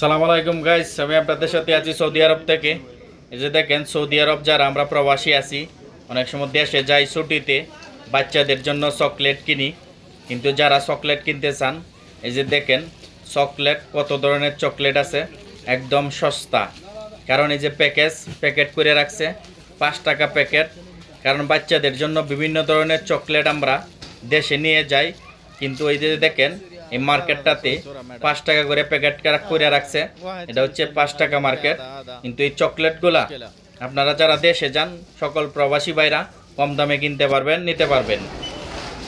সালাম আলাইকুম গাইস আমি আপনাদের সাথে আছি সৌদি আরব থেকে। এই যে দেখেন, সৌদি আরব যারা, আমরা প্রবাসী আছি। অনেক সময় দেশে যাই ছুটিতে, বাচ্চাদের জন্য চকলেট কিনি। কিন্তু যারা চকলেট কিনতে চান, এই যে দেখেন চকলেট কত ধরনের চকলেট আছে? একদম সস্তা। কারণ এই যে প্যাকেজ প্যাকেট করে রাখছে, পাঁচ টাকা প্যাকেট কারণ বাচ্চাদের জন্য বিভিন্ন ধরনের চকলেট আমরা দেশে নিয়ে যাই। কিন্তু এই যে দেখেন এই মার্কেটটাতে পাঁচ টাকা করে প্যাকেট করে রাখছে। এটা হচ্ছে পাঁচ টাকা মার্কেট। কিন্তু এই চকলেটগুলা আপনারা যারা দেশে যান, সকল প্রবাসী ভাইরা কম দামে কিনতে পারবেন, নিতে পারবেন।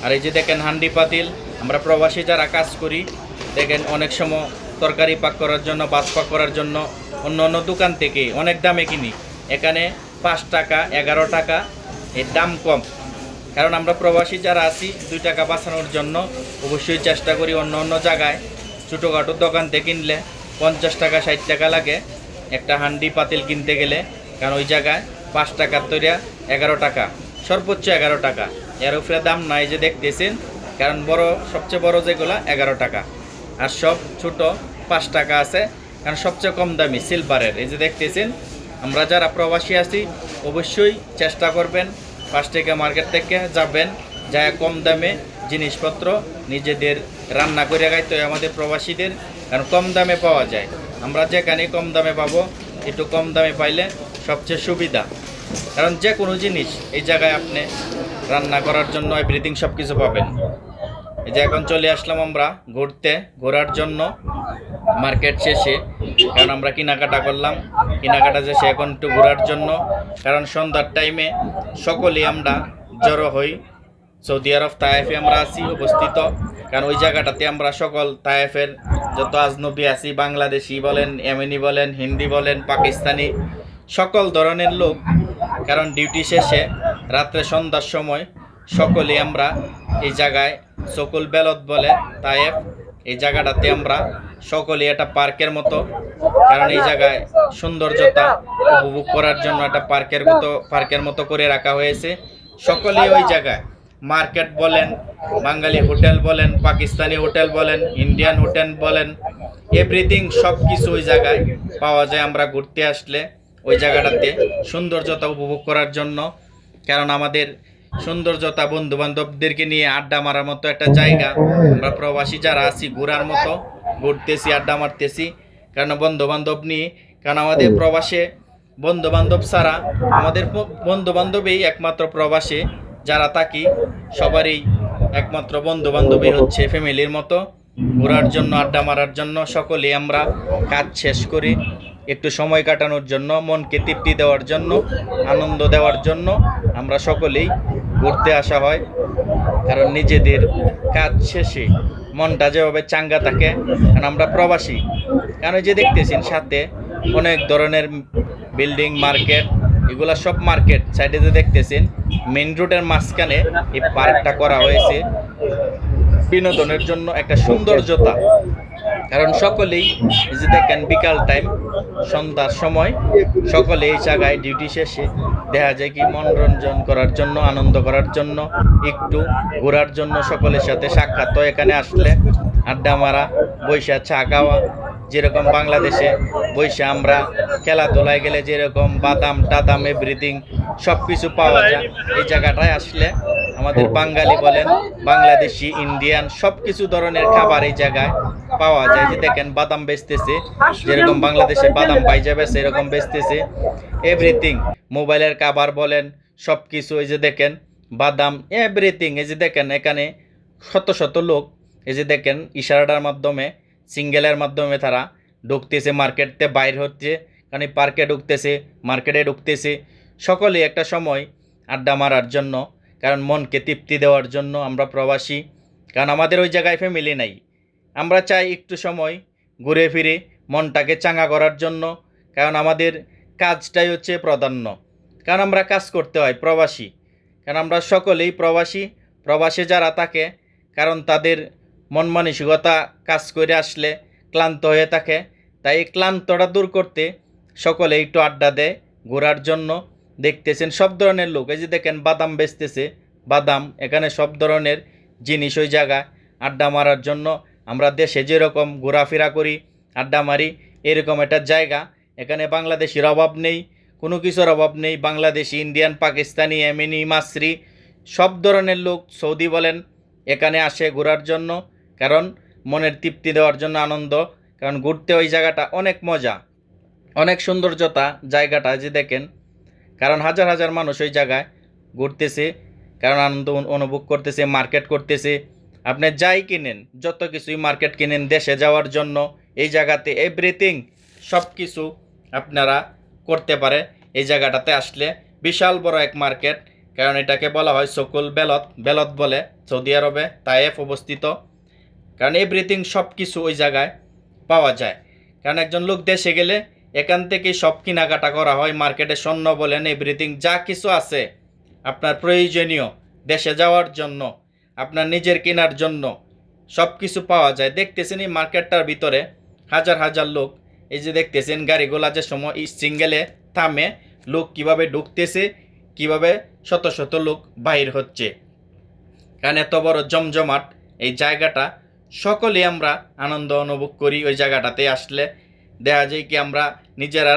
আর এই যে দেখেন হান্ডি পাতিল, আমরা প্রবাসী যারা কাজ করি, দেখেন অনেক সময় তরকারি পাক করার জন্য, ভাত পাক করার জন্য অন্য অন্য দোকান থেকে অনেক দামে কিনি। এখানে পাঁচ টাকা, এগারো টাকা, এর দাম কম। কারণ আমরা প্রবাসী যারা আছি, দুই টাকা বাঁচানোর জন্য অবশ্যই চেষ্টা করি অন্য অন্য জায়গায়। ছোটোখাটো দোকান থেকে কিনলে পঞ্চাশ টাকা, ষাট টাকা লাগে। একটা হান্ডি পাতিল কিনতে গেলে, কারণ ওই জায়গায় পাঁচ টাকার তৈরি এগারো টাকা, সর্বোচ্চ এগারো টাকা। এর উপরে দাম নাই যে দেখতেছেন, কারণ বড়, সবচেয়ে বড় যেগুলো এগারো টাকা। আর সব ছোট পাঁচ টাকা আছে, কারণ সবচেয়ে কম দামি সিলভারের এই যে দেখতেছেন, আমরা যারা প্রবাসী আছি, অবশ্যই চেষ্টা করবেন পাঁচ টাকা মার্কেট থেকে যাবেন যা কম দামে জিনিসপত্র নিজেদের রান্না করে খাইতে হয় আমাদের প্রবাসীদের, কারণ কম দামে পাওয়া যায়। আমরা যেখানে কম দামে পাবো, একটু কম দামে পাইলে সবচেয়ে সুবিধা। কারণ যে কোনো জিনিস এই জায়গায় আপনি রান্না করার জন্য এভরিথিং সব কিছু পাবেন। এই যে এখন চলে আসলাম আমরা ঘুরতে, ঘোরার জন্য। মার্কেট শেষে, কারণ আমরা কেনাকাটা করলাম। কেনাকাটা শেষে এখন একটু ঘোরার জন্য, কারণ সন্ধ্যার টাইমে সকলেই আমরা জড়ো হই। সৌদি আরব তায়েফে আমরা আছি অবস্থিত কারণ ওই জায়গাটাতে আমরা সকল তায়েফের যত আজনবী আছি, বাংলাদেশি বলেন এমএনি বলেন হিন্দি বলেন পাকিস্তানি সকল ধরনের লোক। কারণ ডিউটি শেষে, রাত্রে সন্ধ্যার সময় সকলে আমরা এই জায়গায় সকল বেলত বলে, তায়েফ, এই জায়গাটাতে আমরা সকলে একটা পার্কের মতো। কারণ এই জায়গায় সৌন্দর্যতা উপভোগ করার জন্য একটা পার্কের মতো পার্কের মতো করে রাখা হয়েছে। সকলেই ওই জায়গায় মার্কেট বলেন, বাঙালি হোটেল বলেন, পাকিস্তানি হোটেল বলেন, ইন্ডিয়ান হোটেল বলেন, এভরিথিং সব কিছু ওই জায়গায় পাওয়া যায় আমরা ঘুরতে আসলে। ওই জায়গাটাতে সৌন্দর্যতা উপভোগ করার জন্য। কারণ আমাদের সৌন্দর্যতা বন্ধু বান্ধবদেরকে নিয়ে আড্ডা মারার মতো একটা জায়গা। আমরা প্রবাসী যারা আছি, ঘোরার মতো ঘুরতেছি, আড্ডা মারতেছি। কারণ বন্ধু বান্ধব নিয়ে, কারণ আমাদের প্রবাসে বন্ধু বান্ধব ছাড়া আমাদের বন্ধু বান্ধবই একমাত্র প্রবাসে যারা থাকি, সবারই একমাত্র বন্ধু বান্ধবী হচ্ছে ফ্যামিলির মতো। ঘোরার জন্য, আড্ডা মারার জন্য সকলে আমরা কাজ শেষ করি। একটু সময় কাটানোর জন্য, মনকে তৃপ্তি দেওয়ার জন্য, আনন্দ দেওয়ার জন্য আমরা সকলেই ঘুরতে আসা হয়। কারণ নিজেদের কাজ শেষে মনটা যেভাবে চাঙ্গা থাকে, কারণ আমরা প্রবাসী। কারণ যে দেখতেছেন সাথে অনেক ধরনের বিল্ডিং, মার্কেট, এগুলা সব মার্কেট সাইডে যে দেখতেছেন মেন রোডের মাঝখানে এই পার্কটা করা হয়েছে। বিনোদনের জন্য একটা সৌন্দর্যতা। কারণ সকলেই এই যে দেখেন বিকাল টাইম সন্ধ্যার সময়, সকলে এই জায়গায় ডিউটি শেষে দেখা যায় কি মনোরঞ্জন করার জন্য, আনন্দ করার জন্য, একটু ঘোরার জন্য সকলের সাথে সাক্ষাৎ। হয় এখানে আসলে আড্ডা মারা বৈশা চা খাওয়া, যেরকম বাংলাদেশে বৈশা আমরা খেলাধুলায় গেলে যেরকম বাদাম, টাদাম এভরিথিং সব কিছু পাওয়া যায়, এই জায়গাটায় আসলে আমাদের বাঙালি বলেন, বাংলাদেশি ইন্ডিয়ান সব কিছু ধরনের খাবার এই জায়গায় পাওয়া যায়, যে দেখেন বাদাম বেচতেছে, যেরকম বাংলাদেশে বাদাম পাই যাবে, সেরকম বেচতেছে। এভরিথিং মোবাইলের খাবার বলেন সব কিছু এই যে দেখেন বাদাম এভরিথিং এই যে দেখেন এখানে শত শত লোক, এই যে দেখেন ইশারাটার মাধ্যমে, সিঙ্গেলের মাধ্যমে তারা ঢুকতেছে মার্কেটতে বাইর হচ্ছে, কারণ পার্কে ঢুকতেছে, মার্কেটে ঢুকতেছে। সকলেই একটা সময় আড্ডা মারার জন্য, কারণ মনকে তৃপ্তি দেওয়ার জন্য আমরা প্রবাসী, কারণ আমাদের ওই জায়গায় ফ্যামিলি নাই। আমরা চাই একটু সময় ঘুরে ফিরে মনটাকে চাঙ্গা করার জন্য, কারণ আমাদের কাজটাই হচ্ছে প্রাধান্য। কারণ আমরা কাজ করতে হয় প্রবাসী। কারণ আমরা সকলেই প্রবাসী। প্রবাসে যারা থাকে, কারণ তাদের মন মানসিকতা কাজ করে আসলে ক্লান্ত হয়ে থাকে। তাই এই ক্লান্তটা দূর করতে সকলে একটু আড্ডা দেয় ঘোরার জন্য। দেখতেছেন সব ধরনের লোক। এই যে দেখেন বাদাম বেচতেছে, বাদাম। এখানে সব ধরনের জিনিস ওই জায়গায় আড্ডা মারার জন্য আমরা দেশে যেরকম ঘোরাফেরা করি, আড্ডা মারি, এরকম একটা জায়গা। এখানে বাংলাদেশের অভাব নেই, কোনো কিছুর অভাব নেই। বাংলাদেশি, ইন্ডিয়ান, পাকিস্তানি, এমিনি, মাসরি, সব ধরনের লোক সৌদি বলেন, এখানে আসে ঘোরার জন্য। কারণ মনের তৃপ্তি দেওয়ার জন্য আনন্দ। কারণ ঘুরতে ওই জায়গাটা অনেক মজা, অনেক সৌন্দর্যতা জায়গাটা যে দেখেন। কারণ হাজার হাজার মানুষ ওই জায়গায় ঘুরতেছে, কারণ আনন্দ অনুভব করতেছে, মার্কেট করতেছে। আপনি যাই কিনেন, যত কিছুই মার্কেট কিনেন, দেশে যাওয়ার জন্য, এই জায়গাতে এভরিথিং সব কিছু আপনারা করতে পারে, এই জায়গাটাতে আসলে বিশাল বড় এক মার্কেট কারণ এটাকে বলা হয় সকুল বেলত বেলত বলে সৌদি আরবে, তায়েফ অবস্থিত, কারণ এভরিথিং সব কিছু ওই জায়গায় পাওয়া যায়। কারণ একজন লোক দেশে গেলে এখান থেকে সব কেনাকাটা করা হয় মার্কেটে স্বর্ণ বলেন এভরিথিং যা কিছু আছে আপনার প্রয়োজনীয় দেশে যাওয়ার জন্য। আপনার নিজের কেনার জন্য সব কিছু পাওয়া যায়। দেখতেছেন এই মার্কেটটার ভিতরে হাজার হাজার লোক। এই যে দেখতেছেন গাড়িগুলা যে সময় সিঙ্গেলে থামে, লোক কীভাবে ঢুকতেছে, কীভাবে শত শত লোক বাহির হচ্ছে। কারণ এত বড় জমজমাট, এই জায়গাটা সকলে আমরা আনন্দ অনুভব করি ওই জায়গাটাতে আসলে। দেখা যায় কি আমরা নিজেরা